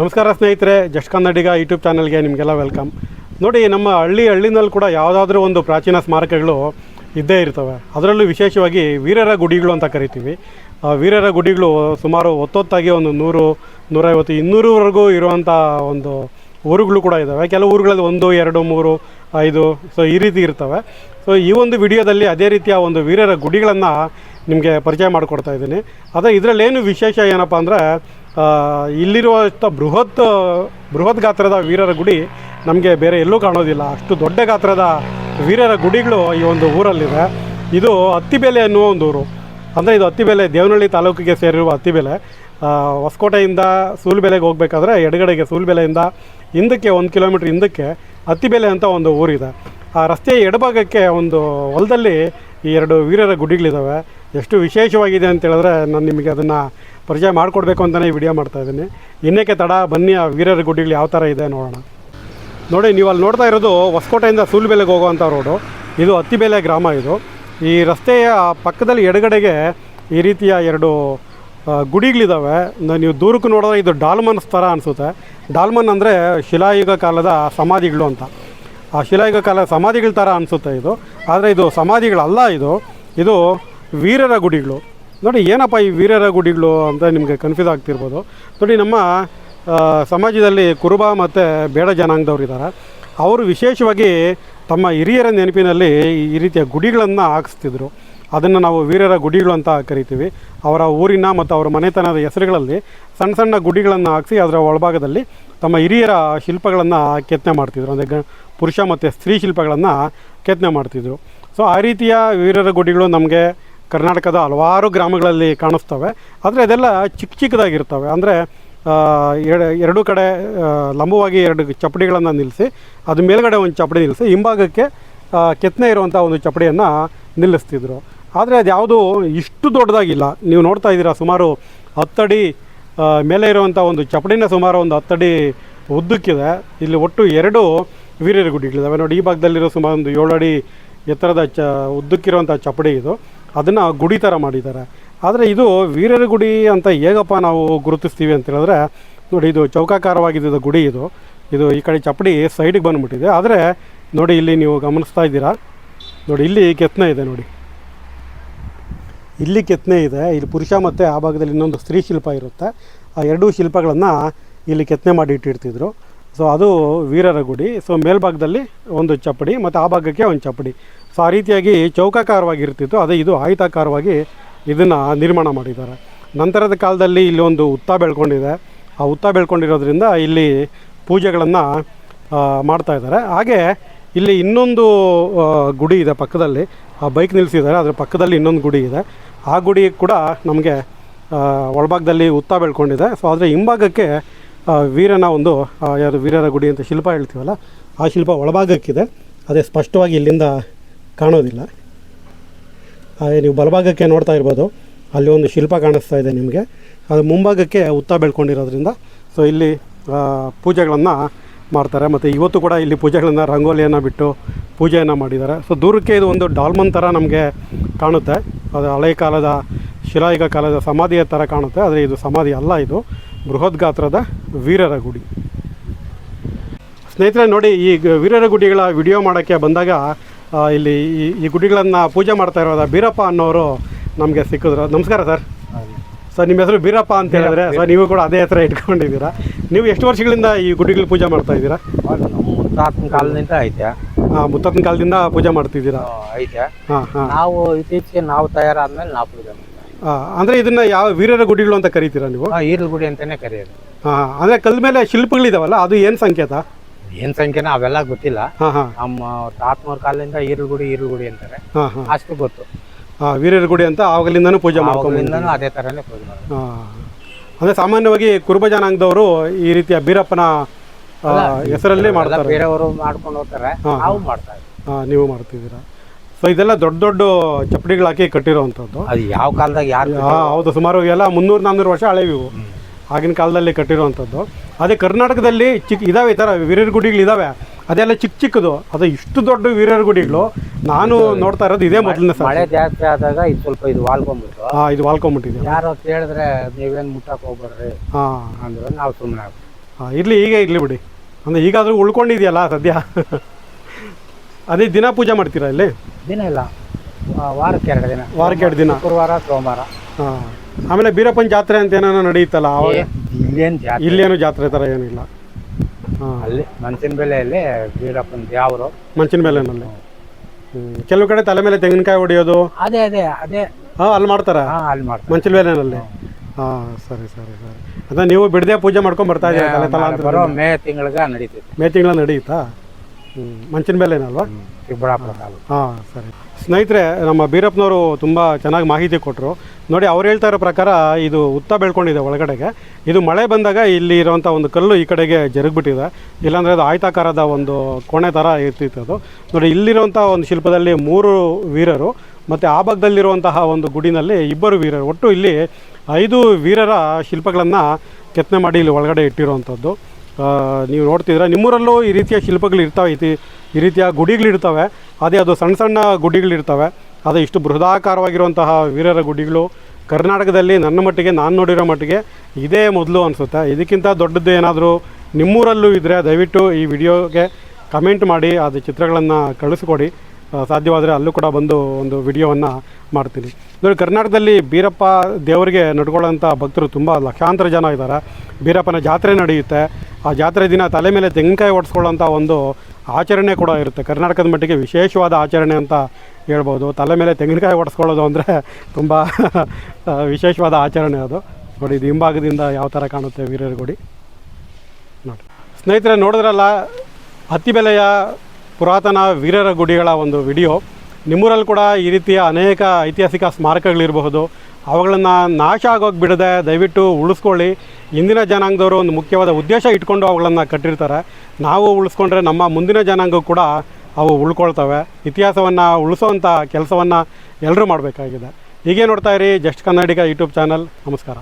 ನಮಸ್ಕಾರ ಸ್ನೇಹಿತರೆ, ಜಸ್ಟ್ ಕನ್ನಡಿಗ ಯೂಟ್ಯೂಬ್ ಚಾನಲ್ಗೆ ನಿಮಗೆಲ್ಲ ವೆಲ್ಕಮ್ ನೋಡಿ, ನಮ್ಮ ಹಳ್ಳಿ ಹಳ್ಳಿನಲ್ಲಿ ಕೂಡ ಯಾವುದಾದ್ರೂ ಒಂದು ಪ್ರಾಚೀನ ಸ್ಮಾರಕಗಳು ಇದ್ದೇ ಇರ್ತವೆ. ಅದರಲ್ಲೂ ವಿಶೇಷವಾಗಿ ವೀರರ ಗುಡಿಗಳು ಅಂತ ಕರಿತೀವಿ. ಆ ವೀರರ ಗುಡಿಗಳು ಸುಮಾರು ಹೊತ್ತೊತ್ತಾಗಿ ಒಂದು ನೂರು, ನೂರೈವತ್ತು, ಇನ್ನೂರವರೆಗೂ ಇರುವಂಥ ಒಂದು ಊರುಗಳು ಕೂಡ ಇದ್ದಾವೆ ಕೆಲವು ಊರುಗಳಲ್ಲಿ ಒಂದು, ಎರಡು, ಮೂರು, ಐದು ಸೊ ಈ ರೀತಿ ಇರ್ತವೆ. ಸೊ ಈ ಒಂದು ವಿಡಿಯೋದಲ್ಲಿ ಅದೇ ರೀತಿಯ ಒಂದು ವೀರರ ಗುಡಿಗಳನ್ನು ನಿಮಗೆ ಪರಿಚಯ ಮಾಡಿಕೊಡ್ತಾ ಇದ್ದೀನಿ. ಅದೇ ಇದರಲ್ಲೇನು ವಿಶೇಷ ಏನಪ್ಪ ಅಂದರೆ ಇಲ್ಲಿರುವಷ್ಟು ಬೃಹತ್ ಬೃಹತ್ ಗಾತ್ರದ ವೀರರ ಗುಡಿ ನಮಗೆ ಬೇರೆ ಎಲ್ಲೂ ಕಾಣೋದಿಲ್ಲ. ಅಷ್ಟು ದೊಡ್ಡ ಗಾತ್ರದ ವೀರರ ಗುಡಿಗಳು ಈ ಒಂದು ಊರಲ್ಲಿದೆ. ಇದು ಅತ್ತಿಬೇಲೆ ಅನ್ನುವ ಒಂದು ಊರು. ಅಂದರೆ ಇದು ಅತ್ತಿಬೇಲೆ, ದೇವನಹಳ್ಳಿ ತಾಲೂಕಿಗೆ ಸೇರಿರುವ ಅತ್ತಿಬೇಲೆ. ಹೊಸಕೋಟೆಯಿಂದ ಸೂಲ್ಬೆಲೆಗೆ ಹೋಗಬೇಕಾದ್ರೆ ಎಡಗಡೆಗೆ ಸೂಲ್ಬೆಲೆಯಿಂದ ಹಿಂದಕ್ಕೆ ಒಂದು ಕಿಲೋಮೀಟ್ರ್ ಹಿಂದಕ್ಕೆ ಅತ್ತಿಬೇಲೆ ಅಂತ ಒಂದು ಊರಿದೆ. ಆ ರಸ್ತೆಯ ಎಡಭಾಗಕ್ಕೆ ಒಂದು ಹೊಲದಲ್ಲಿ ಈ ಎರಡು ವೀರರ ಗುಡಿಗಳಿದ್ದಾವೆ ಎಷ್ಟು ವಿಶೇಷವಾಗಿದೆ ಅಂತ ಹೇಳಿದ್ರೆ ನಾನು ನಿಮಗೆ ಅದನ್ನು ಪರಿಚಯ ಮಾಡಿಕೊಡ್ಬೇಕು ಅಂತಲೇ ಈ ವಿಡಿಯೋ ಮಾಡ್ತಾ ಇದ್ದೀನಿ. ಇನ್ನೇಕೆ ತಡ? ಬನ್ನಿ ಆ ವೀರರ ಗುಡಿಗಳು ಯಾವ ಥರ ಇದೆ ನೋಡೋಣ. ನೋಡಿ ನೀವು ಅಲ್ಲಿ ನೋಡ್ತಾ ಇರೋದು ಹೊಸಕೋಟೆಯಿಂದ ಸೂಲ್ಬೆಲೆಗೆ ಹೋಗುವಂಥ ರೋಡು ಇದು ಹತ್ತಿಬೆಲೆ ಗ್ರಾಮ ಇದು. ಈ ರಸ್ತೆಯ ಪಕ್ಕದಲ್ಲಿ ಎಡಗಡೆಗೆ ಈ ರೀತಿಯ ಎರಡು ಗುಡಿಗಳಿದ್ದಾವೆ ನೀವು ದೂರಕ್ಕೆ ನೋಡಿದ್ರೆ ಇದು ಡಾಲ್ಮನ್ಸ್ ಥರ ಅನಿಸುತ್ತೆ. ಡಾಲ್ಮನ್ ಅಂದರೆ ಶಿಲಾಯುಗ ಕಾಲದ ಸಮಾಧಿಗಳು ಅಂತ. ಆ ಶಿಲಾಯುಗ ಕಾಲದ ಸಮಾಧಿಗಳ ಥರ ಅನಿಸುತ್ತೆ ಇದು. ಆದರೆ ಇದು ಸಮಾಧಿಗಳಲ್ಲ ಇದು. ಇದು ವೀರರ ಗುಡಿಗಳು. ನೋಡಿ, ಏನಪ್ಪ ಈ ವೀರರ ಗುಡಿಗಳು ಅಂತ ನಿಮಗೆ ಕನ್ಫ್ಯೂಸ್ ಆಗ್ತಿರ್ಬೋದು. ನೋಡಿ, ನಮ್ಮ ಸಮಾಜದಲ್ಲಿ ಕುರುಬ ಮತ್ತು ಬೇಡ ಜನಾಂಗದವ್ರು ಇದ್ದಾರೆ ಅವರು ವಿಶೇಷವಾಗಿ ತಮ್ಮ ಹಿರಿಯರ ನೆನಪಿನಲ್ಲಿ ಈ ರೀತಿಯ ಗುಡಿಗಳನ್ನು ಹಾಕಿಸ್ತಿದ್ರು. ಅದನ್ನು ನಾವು ವೀರರ ಗುಡಿಗಳು ಅಂತ ಕರಿತೀವಿ. ಅವರ ಊರಿನ ಮತ್ತು ಅವರ ಮನೆತನದ ಹೆಸರುಗಳಲ್ಲಿ ಸಣ್ಣ ಸಣ್ಣ ಗುಡಿಗಳನ್ನು ಹಾಕಿಸಿ ಅದರ ಒಳಭಾಗದಲ್ಲಿ ತಮ್ಮ ಹಿರಿಯರ ಶಿಲ್ಪಗಳನ್ನು ಕೆತ್ತನೆ ಮಾಡ್ತಿದ್ರು. ಅಂದರೆ ಪುರುಷ ಮತ್ತು ಸ್ತ್ರೀ ಶಿಲ್ಪಗಳನ್ನು ಕೆತ್ತನೆ ಮಾಡ್ತಿದ್ರು. ಸೊ ಆ ರೀತಿಯ ವೀರರ ಗುಡಿಗಳು ನಮಗೆ ಕರ್ನಾಟಕದ ಹಲವಾರು ಗ್ರಾಮಗಳಲ್ಲಿ ಕಾಣಿಸ್ತವೆ. ಆದರೆ ಅದೆಲ್ಲ ಚಿಕ್ಕ ಚಿಕ್ಕದಾಗಿರ್ತವೆ. ಅಂದರೆ ಎರಡು ಕಡೆ ಲಂಬವಾಗಿ ಎರಡು ಚಪ್ಪಡಿಗಳನ್ನು ನಿಲ್ಲಿಸಿ ಅದು ಮೇಲ್ಗಡೆ ಒಂದು ಚಪ್ಪಡಿ ನಿಲ್ಲಿಸಿ ಹಿಂಭಾಗಕ್ಕೆ ಕೆತ್ತನೆ ಇರುವಂಥ ಒಂದು ಚಪ್ಪಡಿಯನ್ನು ನಿಲ್ಲಿಸ್ತಿದ್ರು. ಆದರೆ ಅದು ಯಾವುದು ಇಷ್ಟು ದೊಡ್ಡದಾಗಿಲ್ಲ. ನೀವು ನೋಡ್ತಾ ಇದ್ದೀರಾ, ಸುಮಾರು ಹತ್ತಡಿ ಮೇಲೆ ಇರುವಂಥ ಒಂದು ಚಪ್ಪಡಿನ ಸುಮಾರು ಒಂದು ಹತ್ತಡಿ ಉದ್ದಕ್ಕಿದೆ. ಇಲ್ಲಿ ಒಟ್ಟು ಎರಡು ವೀರ್ಯರ ಗುಡಿಗಳಿದ್ದಾವೆ ನೋಡಿ, ಈ ಭಾಗದಲ್ಲಿರೋ ಸುಮಾರು ಒಂದು ಏಳು ಅಡಿ ಎತ್ತರದ ಚ ಉದ್ದಕ್ಕಿರುವಂಥ ಚಪ್ಪಡಿ ಇದು. ಅದನ್ನು ಗುಡಿ ಥರ ಮಾಡಿದ್ದಾರೆ. ಆದರೆ ಇದು ವೀರರ ಗುಡಿ ಅಂತ ಹೇಗಪ್ಪ ನಾವು ಗುರುತಿಸ್ತೀವಿ ಅಂತ ಹೇಳಿದ್ರೆ, ನೋಡಿ ಇದು ಚೌಕಾಕಾರವಾಗಿದ್ದ ಗುಡಿ ಇದು. ಇದು ಈ ಕಡೆ ಚಪ್ಪಡಿ ಸೈಡಿಗೆ ಬಂದುಬಿಟ್ಟಿದೆ. ಆದರೆ ನೋಡಿ ಇಲ್ಲಿ ನೀವು ಗಮನಿಸ್ತಾ ಇದ್ದೀರಾ? ನೋಡಿ ಇಲ್ಲಿ ಕೆತ್ತನೆ ಇದೆ ನೋಡಿ. ಇಲ್ಲಿ ಕೆತ್ತನೆ ಇದೆ. ಇಲ್ಲಿ ಪುರುಷ ಮತ್ತು ಆ ಭಾಗದಲ್ಲಿ ಇನ್ನೊಂದು ಸ್ತ್ರೀ ಶಿಲ್ಪ ಇರುತ್ತೆ. ಆ ಎರಡೂ ಶಿಲ್ಪಗಳನ್ನು ಇಲ್ಲಿ ಕೆತ್ತನೆ ಮಾಡಿ ಇಟ್ಟಿರ್ತಿದ್ರು. ಸೊ ಅದು ವೀರರ ಗುಡಿ. ಸೊ ಮೇಲ್ಭಾಗದಲ್ಲಿ ಒಂದು ಚಪ್ಪಡಿ, ಮತ್ತು ಆ ಭಾಗಕ್ಕೆ ಒಂದು ಚಪ್ಪಡಿ. ಸೊ ಆ ರೀತಿಯಾಗಿ ಚೌಕಾಕಾರವಾಗಿರ್ತಿತ್ತು. ಅದೇ ಇದು ಆಯತಾಕಾರವಾಗಿ ಇದನ್ನು ನಿರ್ಮಾಣ ಮಾಡಿದ್ದಾರೆ. ನಂತರದ ಕಾಲದಲ್ಲಿ ಇಲ್ಲಿ ಒಂದು ಉತ್ತ ಬೆಳ್ಕೊಂಡಿದೆ. ಆ ಉತ್ತ ಬೆಳ್ಕೊಂಡಿರೋದ್ರಿಂದ ಇಲ್ಲಿ ಪೂಜೆಗಳನ್ನು ಮಾಡ್ತಾ ಇದ್ದಾರೆ. ಹಾಗೆ ಇಲ್ಲಿ ಇನ್ನೊಂದು ಗುಡಿ ಇದೆ ಪಕ್ಕದಲ್ಲಿ. ಆ ಬೈಕ್ ನಿಲ್ಲಿಸಿದ್ದಾರೆ ಅದರ ಪಕ್ಕದಲ್ಲಿ ಇನ್ನೊಂದು ಗುಡಿ ಇದೆ. ಆ ಗುಡಿ ಕೂಡ ನಮಗೆ ಒಳಭಾಗದಲ್ಲಿ ಉತ್ತ ಬೆಳ್ಕೊಂಡಿದೆ. ಸೊ ಅದರ ಹಿಂಭಾಗಕ್ಕೆ ವೀರನ ಒಂದು ಯಾರು ವೀರರ ಗುಡಿ ಅಂತ ಶಿಲ್ಪ ಹೇಳ್ತೀವಲ್ಲ, ಆ ಶಿಲ್ಪ ಒಳಭಾಗಕ್ಕಿದೆ. ಅದೇ ಸ್ಪಷ್ಟವಾಗಿ ಇಲ್ಲಿಂದ ಕಾಣೋದಿಲ್ಲ. ಹಾಗೆ ನೀವು ಬಲಭಾಗಕ್ಕೆ ನೋಡ್ತಾ ಇರ್ಬೋದು. ಅಲ್ಲಿ ಒಂದು ಶಿಲ್ಪ ಕಾಣಿಸ್ತಾ ಇದೆ ನಿಮಗೆ. ಅದು ಮುಂಭಾಗಕ್ಕೆ ಉತ್ತ ಬೆಳ್ಕೊಂಡಿರೋದ್ರಿಂದ, ಸೊ ಇಲ್ಲಿ ಪೂಜೆಗಳನ್ನು ಮಾಡ್ತಾರೆ. ಮತ್ತು ಇವತ್ತು ಕೂಡ ಇಲ್ಲಿ ಪೂಜೆಗಳನ್ನು ರಂಗೋಲಿಯನ್ನು ಬಿಟ್ಟು ಪೂಜೆಯನ್ನು ಮಾಡಿದ್ದಾರೆ. ಸೊ ದೂರಕ್ಕೆ ಇದು ಒಂದು ಡಾಲ್ಮನ್ ಥರ ನಮಗೆ ಕಾಣುತ್ತೆ. ಅದು ಹಳೆಯ ಕಾಲದ ಶಿಲಾಯುಗ ಕಾಲದ ಸಮಾಧಿಯ ಥರ ಕಾಣುತ್ತೆ. ಆದರೆ ಇದು ಸಮಾಧಿ ಅಲ್ಲ ಇದು. ಬೃಹತ್ ಗಾತ್ರದ ವೀರರ ಗುಡಿ. ಸ್ನೇಹಿತರೆ, ನೋಡಿ ಈ ವೀರರ ಗುಡಿಗಳ ವಿಡಿಯೋ ಮಾಡೋಕ್ಕೆ ಬಂದಾಗ ಇಲ್ಲಿ ಈ ಈ ಗುಡಿಗಳನ್ನು ಪೂಜೆ ಮಾಡ್ತಾ ಇರೋದ ಬೀರಪ್ಪ ಅನ್ನೋರು ನಮಗೆ ಸಿಕ್ಕಿದ್ರು. ನಮಸ್ಕಾರ ಸರ್. ಸರ್ ನಿಮ್ಮ ಹೆಸರು ಬೀರಪ್ಪ ಅಂತ ಹೇಳಿದ್ರೆ ಸರ್ ನೀವು ಕೂಡ ಅದೇ ಹತ್ರ ಇಟ್ಕೊಂಡಿದ್ದೀರಾ. ನೀವು ಎಷ್ಟು ವರ್ಷಗಳಿಂದ ಈ ಗುಡಿಗಳು ಪೂಜೆ ಮಾಡ್ತಾ ಇದ್ದೀರಾ? ಮುತ್ತಾತನ ಕಾಲದಿಂದ ಐತೆ. ಹಾಂ ಮುತ್ತಾತನ ಕಾಲದಿಂದ ಪೂಜೆ ಮಾಡ್ತಿದ್ದೀರಾ? ಐತೆ. ಹಾಂ ಹಾಂ. ನಾವು ಇತ್ತೀಚೆಗೆ ನಾವು ತಯಾರಾದ್ಮೇಲೆ ನಾವು ಪೂಜೆ ಹಾಂ ಅಂದರೆ ಇದನ್ನು ಯಾವ ವೀರರ ಗುಡಿಗಳು ಅಂತ ಕರಿತೀರಾ ನೀವು? ಈರಲ್ ಗುಡಿ ಅಂತಲೇ ಕರೆಯೋದು. ಹಾಂ ಅಂದರೆ ಕಲ್ ಮೇಲೆ ಶಿಲ್ಪಗಳಿದಾವಲ್ಲ ಅದು ಏನು ಸಂಕೇತ? ಏನ್ ಸಂಖ್ಯೆನ ಅವೆಲ್ಲ ಗೊತ್ತಿಲ್ಲ. ನಮ್ಮ ತಾತನವ್ರ ಕಾಲದಿಂದ ಈರುಗುಡಿ ಈರುಗುಡಿ ಅಂತಾರೆ. ಅಷ್ಟು ಗೊತ್ತು. ವೀರರ ಗುಡಿ ಅಂತ ಆವಾಗಲಿಂದನೂ ಪೂಜೆ ಮಾಡ್ಕೊಂಡು ಅವಾಗ್ಲಿಂದನೂ ಅದೇ ತರನೇ ಪೂಜೆ ಮಾಡೋದು ಅಂದರೆ ಸಾಮಾನ್ಯವಾಗಿ ಕುರುಬ ಜನಾಂಗದವರು ಈ ರೀತಿಯ ಬೀರಪ್ಪನ ಹೆಸರಲ್ಲೇ ಮಾಡ್ತಾರೆ. ಬೇರೆಯವರು ಮಾಡ್ಕೊಂಡು ಹೋಗ್ತಾರೆ. ನಾವು ಮಾಡ್ತಾರೆ ನೀವು ಮಾಡ್ತಿದ್ದೀರಾ? ಸೊ ಇದೆಲ್ಲ ದೊಡ್ಡ ದೊಡ್ಡ ಚಪ್ಪಡಿಗಳು ಹಾಕಿ ಕಟ್ಟಿರೋವಂಥದ್ದು ಅದು ಯಾವ ಕಾಲದಾಗ ಯಾರು ಹೌದು ಸುಮಾರು ಎಲ್ಲ ಮುನ್ನೂರು ನಾನ್ನೂರು ವರ್ಷ ಹಳೆವು ಇವು ಆಗಿನ ಕಾಲದಲ್ಲಿ ಕಟ್ಟಿರುವಂಥದ್ದು. ಅದೇ ಕರ್ನಾಟಕದಲ್ಲಿ ಚಿಕ್ಕ ಇದಾವೆ ಈ ಥರ ವೀರರ ಗುಡಿಗಳು ಇದಾವೆ. ಅದೆಲ್ಲ ಚಿಕ್ಕ ಚಿಕ್ಕದು. ಅದು ಇಷ್ಟು ದೊಡ್ಡ ವೀರರ ಗುಡಿಗಳು. ನಾನು ನೋಡ್ತಾ ಇರೋದು ಇದೇ ಮೊದಲನೇ ಸಲ. ಮಳೆ ಜಾಸ್ತಿ ಆದಾಗ ಇದು ಸ್ವಲ್ಪ ಇದು ವಾಲ್ಕೊಂಬಿಟ್ಟು ಹಾಂ ಇದು ವಾಲ್ಕೊಂಬಿಟ್ಟಿದೆ. ಯಾರೋ ಕೇಳಿದ್ರೆ ನೀವೇನು ಮುಟ್ಟಕ್ಕೆ ಹೋಗ್ಬೇಡ್ರಿ ಹಾಂ. ಅಂದ್ರೆ ನಾವು ಸುಮ್ಮನೆ ಹಾಂ ಹಾಂ ಇರಲಿ ಈಗ ಇರಲಿ ಬಿಡಿ. ಅಂದರೆ ಈಗಾದರೂ ಉಳ್ಕೊಂಡಿದೆಯಲ್ಲ ಸದ್ಯ? ಅದೇ ದಿನ ಪೂಜೆ ಮಾಡ್ತೀರಾ ಇಲ್ಲಿ? ದಿನ ಇಲ್ಲ. ವಾರಕ್ಕೆ ಎರಡು ದಿನ. ವಾರಕ್ಕೆ ಎರಡು ದಿನ. ಗುರುವಾರ ಸೋಮವಾರ. ಹಾಂ. ಆಮೇಲೆ ಬೀರಪ್ಪನ ಜಾತ್ರೆ ಅಂತ ಏನೇನೋ ನಡೆಯುತ್ತಲ್ಲ ಅವಾಗ? ಏ, ಜಾತ್ರೆ? ಜಾತಿ ಇಲ್ಲೇನು ಜಾತ್ರೆ ಥರ ಏನಿಲ್ಲ. ಹಾಂ. ಅಲ್ಲಿ ಮನ್ಸಿನ ಬೆಲೆಯಲ್ಲಿ ಬೀರಪ್ಪನ ಯಾವರು ಮಂಚಿನ ಮೇಲೆ ಕೆಲವು ಕಡೆ ತಲೆ ಮೇಲೆ ತೆಂಗಿನಕಾಯಿ ಹೊಡೆಯೋದು. ಅದೇ ಅದೇ ಅದೇ. ಹಾಂ ಅಲ್ಲಿ ಮಾಡ್ತಾರೆ? ಹಾ ಅಲ್ಲಿ ಮಾಡ್ತಾರೆ. ಮಂಚಿನ ಮೇಲೆನಲ್ಲಿ ಹಾಂ ಸರಿ ಸರಿ ಸರಿ. ಅದ ನೀವು ಬಿಡದೆ ಪೂಜೆ ಮಾಡ್ಕೊಂಡು ಬರ್ತಾ ಇದ್ದೀರಾ ತಲೆ ಬರೋ ಮೇ ತಿಂಗಳಿಗೆ ನಡೀತೈತೆ. ಮೇ ತಿಂಗಳ ನಡೆಯುತ್ತಾ ಮಂಚಿನ ಮೇಲೆನಲ್ವಾ? ಚಿಕ್ಕಬಳ್ಳಾಪುರ ತಾಲೂಕು. ಹಾಂ ಸರಿ. ಸ್ನೇಹಿತರೆ ನಮ್ಮ ಬೀರಪ್ಪನವರು ತುಂಬ ಚೆನ್ನಾಗಿ ಮಾಹಿತಿ ಕೊಟ್ಟರು ನೋಡಿ ಅವ್ರು ಹೇಳ್ತಾ ಇರೋ ಪ್ರಕಾರ ಇದು ಉತ್ತ ಬೆಳ್ಕೊಂಡಿದೆ ಒಳಗಡೆಗೆ. ಇದು ಮಳೆ ಬಂದಾಗ ಇಲ್ಲಿ ಇರುವಂಥ ಒಂದು ಕಲ್ಲು ಈ ಕಡೆಗೆ ಜರುಗ್ಬಿಟ್ಟಿದೆ. ಇಲ್ಲಾಂದರೆ ಅದು ಆಯತಾಕಾರದ ಒಂದು ಕೋಣೆ ಥರ ಇರ್ತಿತ್ತು ಅದು. ನೋಡಿ ಇಲ್ಲಿರುವಂಥ ಒಂದು ಶಿಲ್ಪದಲ್ಲಿ ಮೂರು ವೀರರು ಮತ್ತು ಆ ಭಾಗದಲ್ಲಿರುವಂತಹ ಒಂದು ಗುಡಿನಲ್ಲಿ ಇಬ್ಬರು ವೀರರು. ಒಟ್ಟು ಇಲ್ಲಿ ಐದು ವೀರರ ಶಿಲ್ಪಗಳನ್ನು ಕೆತ್ತನೆ ಮಾಡಿ ಇಲ್ಲಿ ಒಳಗಡೆ ಇಟ್ಟಿರುವಂಥದ್ದು ನೀವು ನೋಡ್ತಿದ್ರೆ ನಿಮ್ಮೂರಲ್ಲೂ ಈ ರೀತಿಯ ಶಿಲ್ಪಗಳು ಇರ್ತವೆ, ಇತಿ ಈ ರೀತಿಯ ಗುಡಿಗಳಿರ್ತವೆ. ಅದೇ ಅದು ಸಣ್ಣ ಸಣ್ಣ ಗುಡಿಗಳಿರ್ತವೆ. ಅದು ಇಷ್ಟು ಬೃಹದಾಕಾರವಾಗಿರುವಂತಹ ವೀರರ ಗುಡಿಗಳು. ಕರ್ನಾಟಕದಲ್ಲಿ ನನ್ನ ಮಟ್ಟಿಗೆ, ನಾನು ನೋಡಿರೋ ಮಟ್ಟಿಗೆ ಇದೇ ಮೊದಲು ಅನಿಸುತ್ತೆ. ಇದಕ್ಕಿಂತ ದೊಡ್ಡದು ಏನಾದರೂ ನಿಮ್ಮೂರಲ್ಲೂ ಇದ್ದರೆ ದಯವಿಟ್ಟು ಈ ವಿಡಿಯೋಗೆ ಕಮೆಂಟ್ ಮಾಡಿ, ಅದು ಚಿತ್ರಗಳನ್ನು ಕಳಿಸ್ಕೊಡಿ. ಸಾಧ್ಯವಾದರೆ ಅಲ್ಲೂ ಕೂಡ ಬಂದು ಒಂದು ವಿಡಿಯೋವನ್ನು ಮಾಡ್ತೀನಿ. ನೋಡಿ, ಕರ್ನಾಟಕದಲ್ಲಿ ಬೀರಪ್ಪ ದೇವರಿಗೆ ನಡ್ಕೊಳ್ಳೋಂಥ ಭಕ್ತರು ತುಂಬ ಲಕ್ಷಾಂತರ ಜನ ಇದ್ದಾರೆ. ಬೀರಪ್ಪನ ಜಾತ್ರೆ ನಡೆಯುತ್ತೆ. ಆ ಜಾತ್ರೆ ದಿನ ತಲೆ ಮೇಲೆ ತೆಂಗಿನಕಾಯಿ ಒಡಿಸ್ಕೊಳ್ಳೋಂಥ ಒಂದು ಆಚರಣೆ ಕೂಡ ಇರುತ್ತೆ. ಕರ್ನಾಟಕದ ಮಟ್ಟಿಗೆ ವಿಶೇಷವಾದ ಆಚರಣೆ ಅಂತ ಹೇಳ್ಬೋದು. ತಲೆ ಮೇಲೆ ತೆಂಗಿನಕಾಯಿ ಹೊಡ್ಸ್ಕೊಳ್ಳೋದು ಅಂದರೆ ತುಂಬ ವಿಶೇಷವಾದ ಆಚರಣೆ ಅದು. ನೋಡಿ, ಇದು ಹಿಂಭಾಗದಿಂದ ಯಾವ ಥರ ಕಾಣುತ್ತೆ ವೀರರ ಗುಡಿ. ನೋಡಿ. ಸ್ನೇಹಿತರೆ, ನೋಡಿದ್ರಲ್ಲ ಹತ್ತಿಬೆಲೆಯ ಪುರಾತನ ವೀರರ ಗುಡಿಗಳ ಒಂದು ವಿಡಿಯೋ. ನಿಮ್ಮೂರಲ್ಲಿ ಕೂಡ ಈ ರೀತಿಯ ಅನೇಕ ಐತಿಹಾಸಿಕ ಸ್ಮಾರಕಗಳಿರಬಹುದು. ಅವುಗಳನ್ನು ನಾಶ ಆಗೋಗಿ ಬಿಡದೆ ದಯವಿಟ್ಟು ಉಳಿಸ್ಕೊಳ್ಳಿ. ಇಂದಿನ ಜನಾಂಗದವರು ಒಂದು ಮುಖ್ಯವಾದ ಉದ್ದೇಶ ಇಟ್ಕೊಂಡು ಅವುಗಳನ್ನು ಕಟ್ಟಿರ್ತಾರೆ. ನಾವು ಉಳಿಸ್ಕೊಂಡ್ರೆ ನಮ್ಮ ಮುಂದಿನ ಜನಾಂಗ ಕೂಡ ಅವು ಉಳ್ಕೊಳ್ತವೆ. ಇತಿಹಾಸವನ್ನು ಉಳಿಸೋವಂಥ ಕೆಲಸವನ್ನು ಎಲ್ಲರೂ ಮಾಡಬೇಕಾಗಿದೆ. ಹೀಗೆ ನೋಡ್ತಾ ಇರಿ ಜಸ್ಟ್ ಕನ್ನಡಿಗ ಯೂಟ್ಯೂಬ್ ಚಾನಲ್. ನಮಸ್ಕಾರ.